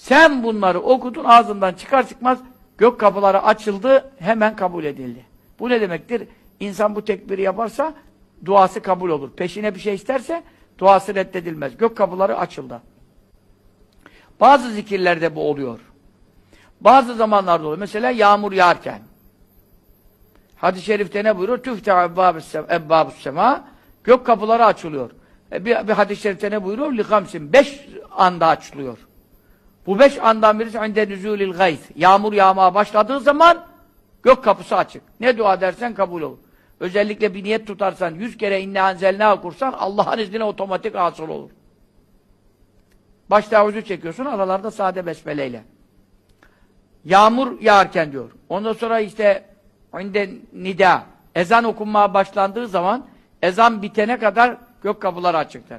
Sen bunları okudun ağzından çıkar çıkmaz gök kapıları açıldı hemen kabul edildi. Bu ne demektir? İnsan bu tekbiri yaparsa duası kabul olur. Peşine bir şey isterse duası reddedilmez. Gök kapıları açıldı. Bazı zikirlerde bu oluyor. Bazı zamanlarda oluyor. Mesela yağmur yağarken. Hadis-i şerifte ne buyuruyor? Tüfte ebbâbus sema Gök kapıları açılıyor. E bir, bir hadis-i şerifte ne buyuruyor? Likamsin. Beş anda açılıyor. Bu beş andan birisi inde nüzulil gayz. Yağmur yağmaya başladığı zaman gök kapısı açık. Ne dua dersen kabul olur. Özellikle bir niyet tutarsan, yüz kere inne anzelne okursan Allah'ın izniyle otomatik hasıl olur. Başta avucu çekiyorsun, aralarda sade besmeleyle. Yağmur yağarken diyor. Ondan sonra işte inde nida, ezan okunmaya başlandığı zaman ezan bitene kadar gök kapıları açıktır.